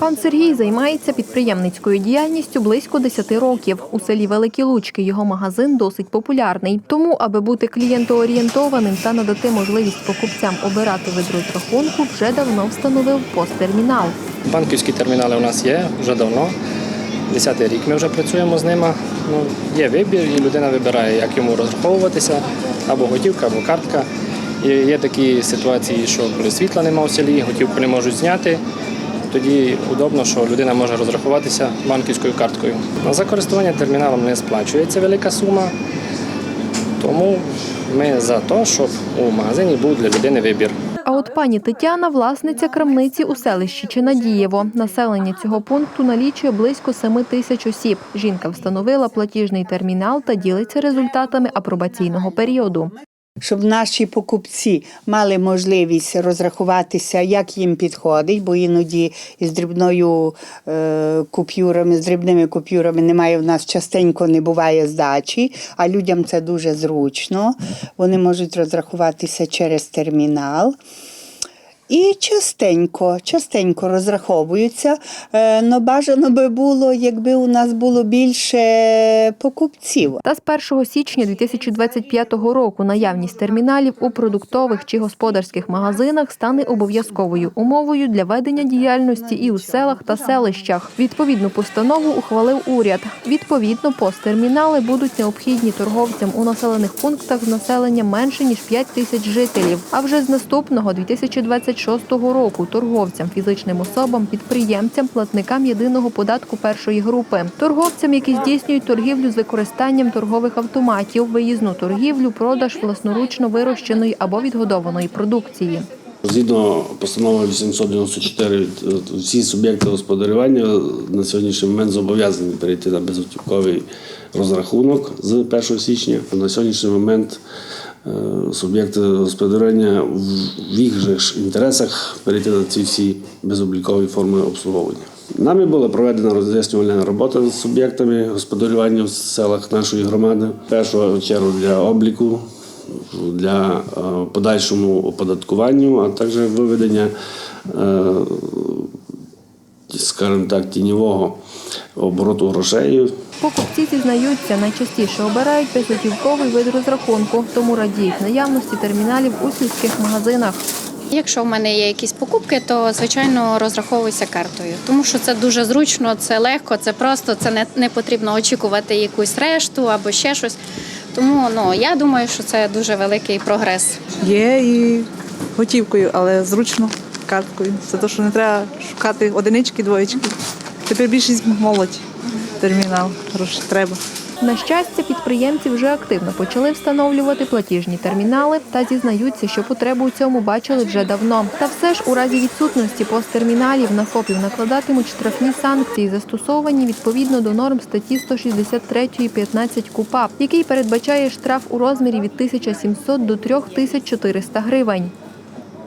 Пан Сергій займається підприємницькою діяльністю близько 10 років. У селі Великі Лучки його магазин досить популярний. Тому, аби бути клієнтоорієнтованим та надати можливість покупцям обирати вид розрахунку, вже давно встановив посттермінал. Банківські термінали у нас є вже давно. Десятий рік ми вже працюємо з ними. Ну, є вибір, і людина вибирає, як йому розраховуватися, або готівка, або картка. І є такі ситуації, що коли світла немає в селі, готівку не можуть зняти. Тоді удобно, що людина може розрахуватися банківською карткою. За користування терміналом не сплачується велика сума, тому ми за те, щоб у магазині був для людини вибір. А от пані Тетяна власниця крамниці у селищі Чинадієво. Населення цього пункту налічує близько 7 тисяч осіб. Жінка встановила платіжний термінал та ділиться результатами апробаційного періоду. Щоб наші покупці мали можливість розрахуватися, як їм підходить, бо іноді із дрібною е, купюрами, з дрібними купюрами немає в нас частенько не буває здачі, а людям це дуже зручно. Вони можуть розрахуватися через термінал. І частенько, частенько розраховуються. Е, но бажано би було, якби у нас було більше покупців. Та з 1 січня 2025 року наявність терміналів у продуктових чи господарських магазинах стане обов'язковою умовою для ведення діяльності і у селах та селищах. Відповідну постанову ухвалив уряд. Відповідно, посттермінали будуть необхідні торговцям у населених пунктах з населенням менше ніж 5 тисяч жителів. А вже з наступного 2026 року торговцям, фізичним особам, підприємцям, платникам єдиного податку першої групи, торговцям, які здійснюють торгівлю з використанням торгових автоматів, виїзну торгівлю, продаж власноручно вирощеної або відгодованої продукції. Згідно постанови 894, всі суб'єкти господарювання на сьогоднішній момент зобов'язані перейти на безготівковий розрахунок з 1 січня. На сьогоднішній момент суб'єкти господарювання в їх же ж інтересах перейти на ці всі безоблікові форми обслуговування. Нами була проведена роз'яснювальна робота з суб'єктами господарювання в селах нашої громади. В першу чергу для обліку для е, подальшому оподаткуванню, а також виведення, е, скажімо так, тіньового обороту грошей. Покупці зізнаються, найчастіше обирають безготівковий вид розрахунку, тому радіють наявності терміналів у сільських магазинах. Якщо в мене є якісь покупки, то звичайно розраховуюся картою, тому що це дуже зручно, це легко, це просто, це не, не потрібно очікувати якусь решту або ще щось. Тому ну я думаю, що це дуже великий прогрес. Є і готівкою, але зручно карткою. Це те, що не треба шукати одинички, двоєчки. Тепер більшість молодь термінал гроші треба. На щастя, підприємці вже активно почали встановлювати платіжні термінали та зізнаються, що потребу у цьому бачили вже давно. Та все ж у разі відсутності посттерміналів на ФОПів накладатимуть штрафні санкції, застосовані відповідно до норм статті 163 15 КУПАП, який передбачає штраф у розмірі від 1700 до 3400 гривень.